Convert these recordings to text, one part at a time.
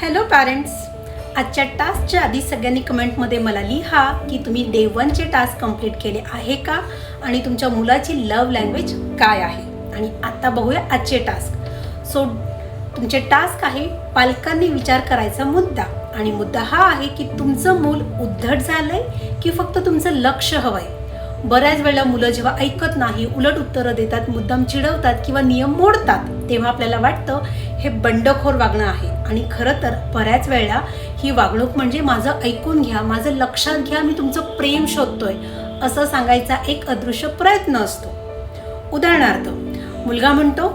Hello parents आजच्या टास्कच्या आधी सगळ्यांनी कमेंटमध्ये मला लिहा की तुम्ही डे वनचे टास्क कंप्लीट केले आहे का आणि तुमच्या मुलाची लव लँग्वेज काय आहे? आणि आता बघूया आजचे टास्क सो तुमचे टास्क आहे पालकांनी विचार करायचा मुद्दा. आणि मुद्दा हा आहे की तुमचं मूल उद्धट झालंय की फक्त तुमचं लक्ष हवंय? बऱ्याच वेळेला मुलं जेव्हा ऐकत नाही उलट उत्तरं देतात मुद्दाम चिडवतात किंवा नियम मोडतात. तेव्हा आपल्याला वाटतं हे बंडखोर वागणं आहे. आणि खरं तर बऱ्याच वेळेला ही वागणूक म्हणजे माझं ऐकून घ्या माझं लक्षात घ्या मी तुमचं प्रेम शोधतोय असं सांगायचा एक अदृश्य प्रयत्न असतो. उदाहरणार्थ मुलगा म्हणतो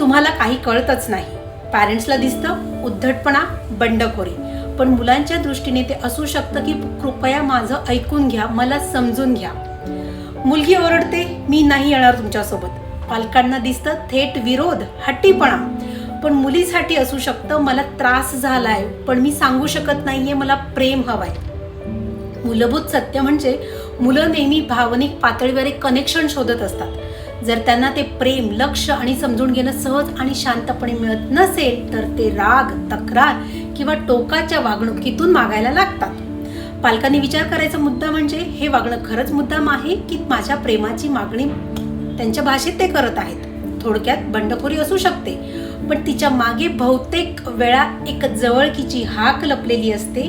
तुम्हाला काही कळतच नाही. पॅरेंट्सला दिसतं उद्धटपणा बंडखोरी. पण मुलांच्या दृष्टीने ते असू शकतं की कृपया माझं ऐकून घ्या मला समजून घ्या. मुलगी ओरडते मी नाही येणार तुमच्यासोबत. पालकांना दिसतं थेट विरोध हट्टीपणा. पण मुलीसाठी असू शकतं मला त्रास झालाय पण मी सांगू शकत नाहीये मला प्रेम हवाय. मूलभूत सत्य म्हणजे मुलं नेहमी भावनिक पातळीवर एक कनेक्शन शोधत असतात. जर त्यांना ते प्रेम लक्ष आणि समजून घेणं सहज आणि शांतपणे मिळत नसेल तर ते राग तक्रार किंवा टोकाच्या वागणुकीतून मागायला लागतात. पालकांनी विचार करायचा मुद्दा म्हणजे हे वागणं खरंच मुद्दाम आहे की माझ्या प्रेमाची मागणी त्यांच्या भाषेत ते करत आहेत. थोडक्यात बंडखोरी असू शकते पण तिच्यामागे बहुतेक वेळा एक जवळकीची हाक लपलेली असते.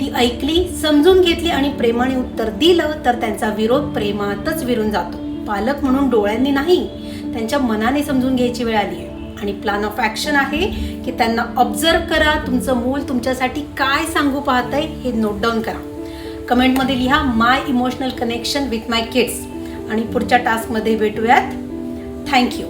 ती ऐकली समजून घेतली आणि प्रेमाने उत्तर दिलं तर त्यांचा विरोध प्रेमातच विरून जातो. पालक म्हणून डोळ्यांनी नाही त्यांच्या मनाने समजून घ्यायची वेळ आली आहे. आणि प्लॅन ऑफ ॲक्शन आहे की त्यांना ऑब्झर्व करा तुमचं मूल तुमच्यासाठी काय सांगू पाहतंय हे नोट डाऊन करा. कमेंटमध्ये लिहा my emotional connection with my kids आणि पुढच्या टास्कमध्ये भेटूयात. थँक्यू